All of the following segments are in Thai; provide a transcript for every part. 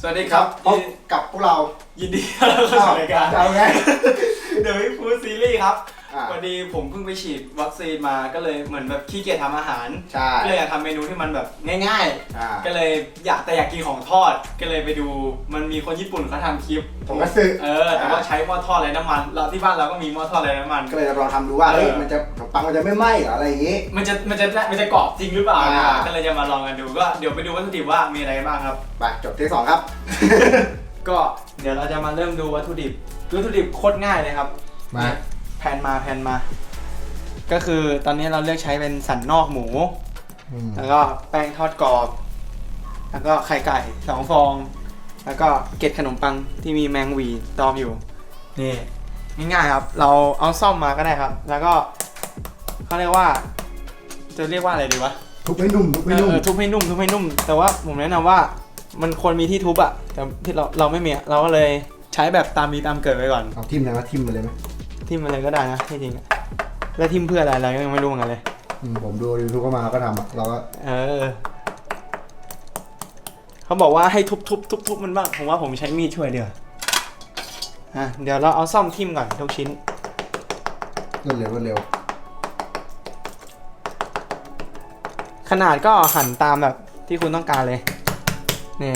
สวัสดีครับพบกับพวกเรายินดีต้อนรับเข้าสู่รายการจะเอาไง เดอะวิฟูดซีรีส์ครับ อ่าวันนี้ผมเพิ่งไปฉีดวัคซีนมาก็เลยเหมือนแบบขี้เกียจทำอาหาร ใช่ก็เลยอยากทำเมนูที่มันแบบง่าย อ่าๆ ก็เลยอยากแต่อยากกินของทอด ก็เลยไปดูมันมีคนญี่ปุ่นเขาทำคลิป ผมก็ซื้อ เออ แต่ว่าใช้หม้อทอดไร้น้ำมัน เราที่บ้านเราก็มีหม้อทอดไร้น้ำมัน ก็เลยจะลองทำดูว่าเออเฮ้ยมันจะขนมปังมันจะไม่ไหม้เหรออะไรอย่างงี้ มันจะมันจะมันจะกรอบจริงหรือเปล่าอ่า ก็เลยจะมาลองกันดูก็เดี๋ยวไปดูวัตถุดิบว่ามีอะไรบ้างครับ ไปจบที่สองครับ ก็เดี๋ยวเราจะมาเริ่มดูวัตถุดิบวัตถุดิบโคตรง่ายเลยครับมา แพนมาแพนมา ก็คือตอนนี้เราเลือกใช้เป็นสันนอกหมู อืมแล้วก็แป้งทอดกรอบ แล้วก็ไข่ไก่สองฟอง แล้วก็เกล็ดขนมปังที่มีแมงหวีตอมอยู่ นี่ง่ายๆครับ เราเอาซ่อมมาก็ได้ครับ แล้วก็เขาเรียกว่า จะเรียกว่าอะไรดีวะ ทุบให้นุ่มทุบให้นุ่มเออทุบให้นุ่มทุบให้นุ่ม แต่ว่าผมแนะนำว่ามันควรมีที่ทุบอะแต่ที่เราเราไม่มีอะเราก็เลยใช้แบบตามมีตามเกิดไว้ก่อน เอาทิมเลยนะทิมไปเลยไหม ทิมอะไรก็ได้นะที่จริงอะแล้วทิมเพื่ออะไรอะไรก็ยังไม่รู้เหมือนกันเลย อืมผมดูยูทูบก็มาก็ทำอะเราก็เออ เขาบอกว่าให้ทุบทุบทุบทุบมันบ้าง ผมว่าผมใช้มีดช่วยเดียวอะเดี๋ยวเราเอาซ่อมทิมก่อนทุกชิ้น รวดเร็วรวดเร็วขนาดก็หั่นตามแบบที่คุณต้องการเลย นี่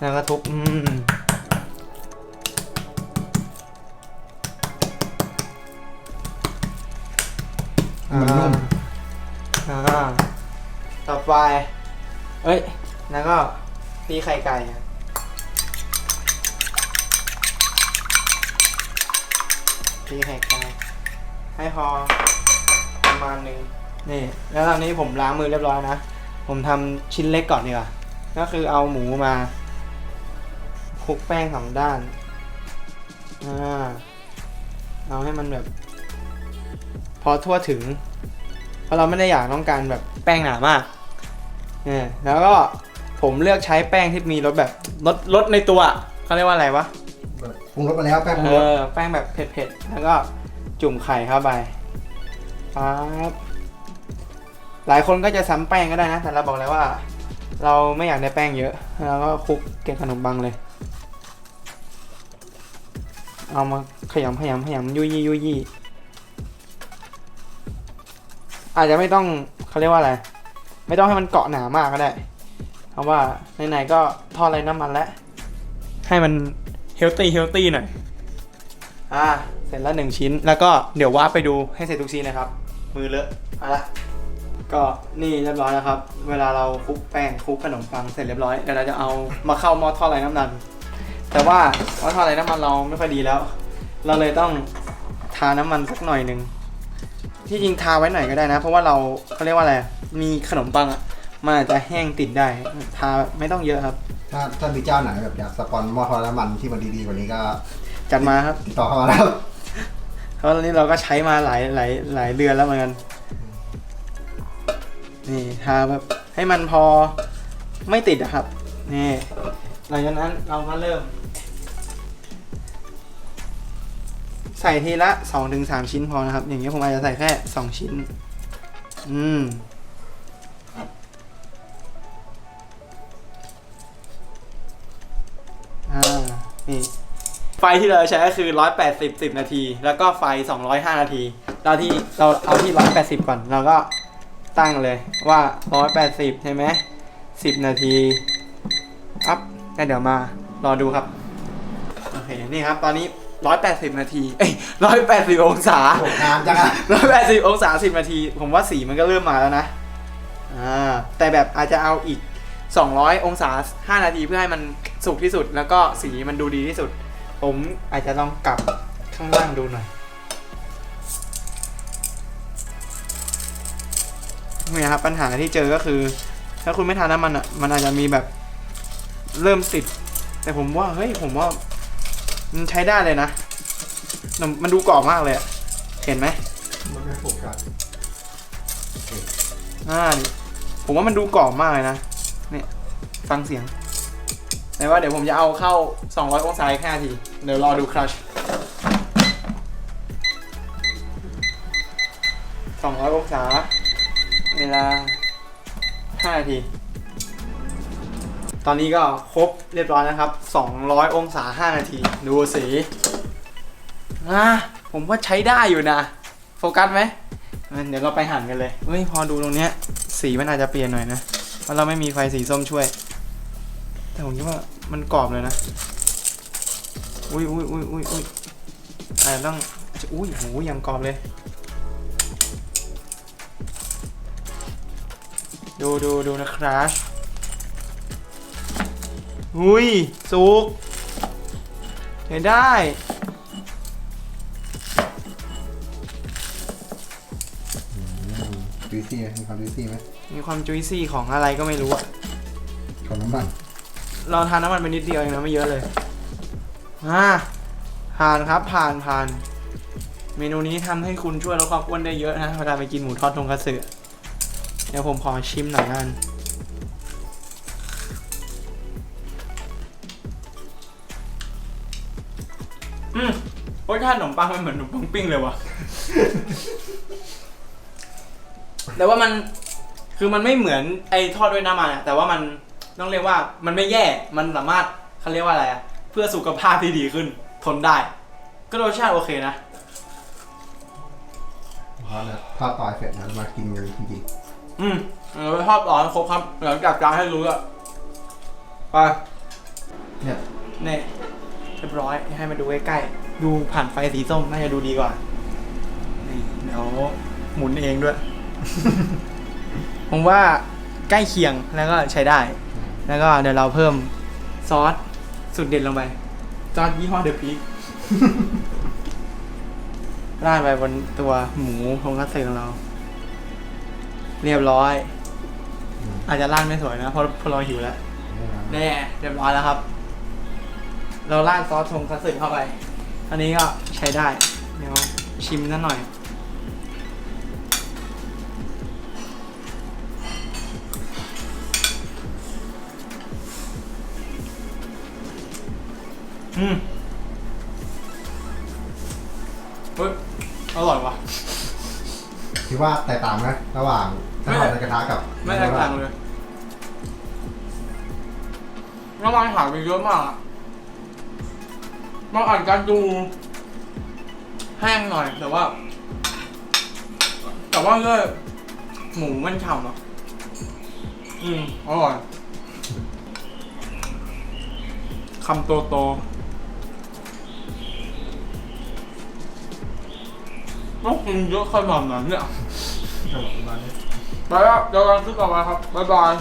แล้วก็ทุบ อืม มันนุ่มอ่าต่อไป เอ้ย แล้วก็ตีไข่ไก่ครับตีไข่ไก่ ให้พอประมาณหนึ่งนี่ แล้วตอนนี้ผมล้างมือเรียบร้อยนะ ผมทำชิ้นเล็กก่อนดีกว่า ก็คือเอาหมูมาคลุกแป้งสองด้าน อ่า เอาให้มันแบบ พอทั่วถึง เพราะเราไม่ได้อยากต้องการแบบแป้งหนามากเนี่ยแล้วก็ผมเลือกใช้แป้งที่มีรสแบบรสรสในตัวอะเขาเรียกว่าอะไรวะแบบปรุงรสมาแล้วแป้งปรุเองรสอแป้งแบบเผ็ดๆแล้วก็จุ่มไข่เข้าไปปั๊บหลายคนก็จะซ้ำแป้งก็ได้นะ แต่เราบอกเลยว่า เราไม่อยากได้แป้งเยอะเราก็คลุกเกล็ดขนมปังเลย เอามาขยำขยำขยำยุยยี่ยุยยี่ อาจจะไม่ต้องเขาเรียกว่าอะไร ไม่ต้องให้มันเกาะหนามากก็ได้ เพราะว่าไหนๆก็ทอดไรน้ำมันแล้ว ให้มันเฮลตี้เฮลตี้หน่อย อ่า เสร็จแล้วหนึ่งชิ้น แล้วก็เดี๋ยววาร์ปไปดูให้เสร็จทุกชิ้นนะครับ มือเลอะเอาละก็นี่เรียบร้อยแล้วครับ เวลาเราคลุกแป้งคลุกขนมปังเสร็จเรียบร้อยเดี๋ยวเราจะเอามาเข้าหม้อทอดไร้น้ำมัน แต่ว่าหม้อทอดไร้น้ำมันเราไม่ค่อยดีแล้ว เราเลยต้องทาน้ำมันสักหน่อยหนึ่ง ที่จริงทาไว้หน่อยก็ได้นะ เพราะว่าเราเขาเรียกว่าอะไร มีขนมปังอะมันอาจจะแห้งติดได้ ทาไม่ต้องเยอะครับ ถ้าถ้ามีเจ้าไหนแบบอยากสปอนหม้อทอดน้ำมันที่มันดีๆกว่านี้ก็จัดมาครับ ติดต่อเข้ามาแล้วเพราะตอนนี้เราก็ใช้มาหลายหลายหลายเดือนแล้วเหมือนกันนี่ทาแบบให้มันพอไม่ติดอะครับนี่หลังจากนั้นเราก็เริ่ม ใส่ทีละสองถึงสามชิ้นพอนะครับ อย่างเงี้ยผมอาจจะใส่แค่สองชิ้น อืมอ่านี่ไฟที่เราใช้ก็คือ 180 10 นาที แล้วก็ไฟ 205 นาที เราที่เราเอาที่ 180 ก่อน เราก็ตั้งเลยว่า 180 ใช่ไหม 10 นาทีปั๊บแล้วเดี๋ยวมารอดูครับ โอเค นี่ครับ ตอนนี้ 180นาทีเอ้ย180องศาโอ้นานจังอะ180องศา10นาที ผมว่าสีมันก็เริ่มมาแล้วนะอ่าแต่แบบอาจจะเอาอีก 200 องศา5นาทีเพื่อให้มันสุกที่สุด แล้วก็สีมันดูดีที่สุด ผมอาจจะลองกลับข้างล่างดูหน่อยนี่ครับปัญหาที่เจอก็คือ ถ้าคุณไม่ทานน้ำมันอะมันอาจจะมีแบบเริ่มติด แต่ผมว่าเฮ้ยผมว่า มันใช้ได้เลยนะมันมันดูกรอบมากเลยอะเห็นไหมมันไม่โฟกัสอ่าดิผมว่ามันดูกรอบมากเลยนะ เนี่ย ฟังเสียงแต่ว่าเดี๋ยวผมจะเอาเข้า 200 องศาอีก5นาที เดี๋ยวรอดูครัช200 องศา เวลา5นาที ตอนนี้ก็ครบเรียบร้อยนะครับ 200 องศา 5 นาที ดูสีอะผมว่าใช้ได้อยู่นะ โฟกัสไหม เดี๋ยวเราไปหั่นกันเลยเฮ้ย พอดูตรงเนี้ย สีมันอาจจะเปลี่ยนหน่อยนะ เพราะเราไม่มีไฟสีส้มช่วย แต่ผมคิดว่ามันกรอบเลยนะ อุ้ยอุ้ยอุ้ยอุ้ยอุ้ยอาจจะต้อง อุ้ยโหยังกรอบเลย ดูดูดูนะครับ อุ้ยสุกใช้ได้จุยซี่ไหมมีความจุยซี่ไหมมีความจุยซี่ของอะไรก็ไม่รู้อะของน้ำมันเราทานน้ำมันไปนิดเดียวเองนะไม่เยอะเลยอ่าผ่านครับผ่านผ่าน เมนูนี้ทำให้คุณช่วยลดความอ้วนได้เยอะนะเวลาไปกินหมูทอดทงคัตสึเดี๋ยวผมขอชิมหน่อยกัน อืมรสชาติขนมปังมันเหมือนขนมปังปิ้งเลยว่ะ แต่ว่ามันคือมันไม่เหมือนไอ้ทอดด้วยน้ำมันอะแต่ว่ามันต้องเรียกว่ามันไม่แย่มันสามารถเขาเรียกว่าอะไรอะเพื่อสุขภาพที่ดีขึ้น ทนได้ ก็รสชาติโอเคนะเพราะเนี่ยทอดต่อยเสร็จแล้วมากินกันจริงอืมเราไปทอดต่อให้ครบครับหลังจากจานให้รู้อะไปๆเนี่ย เนี่ย เรียบร้อย ให้มาดูใกล้ๆ ดูผ่านไฟสีส้มน่าจะดูดีกว่า นี่เดี๋ยวหมุนเองด้วย ผมว่าใกล้เคียงแล้วก็ใช้ได้ แล้วก็เดี๋ยวเราเพิ่มซอสสุดเด็ดลงไป ซอสยี่ห้อเดอะพีคราดไปบนตัวหมูทงคัตสึของเรา เรียบร้อย อาจจะราดไม่สวยนะเพราะเพราะเราหิวแล้วแน่เรียบร้อยแล้วครับ เราราดซอสทงคัตสึเข้าไป อันนี้ก็ใช้ได้ เดี๋ยวชิมนั่นหน่อย อืมเฮ้ยอร่อยว่ะ คิดว่าแตกต่างไหมระหว่างถ้าทอดในกระทะกับไม่แตกต่างเลยน้ำมันหายไปเยอะมากอะ มันอาจจะดูแห้งหน่อยแต่ว่า แต่ว่าก็หมูมันฉ่ำอะอืมอร่อยคำโตโตต้องกินเยอะขนาดนั้นเนี่ยไปแล้วเจอกันคลิปต่อไปครับ บ๊ายบาย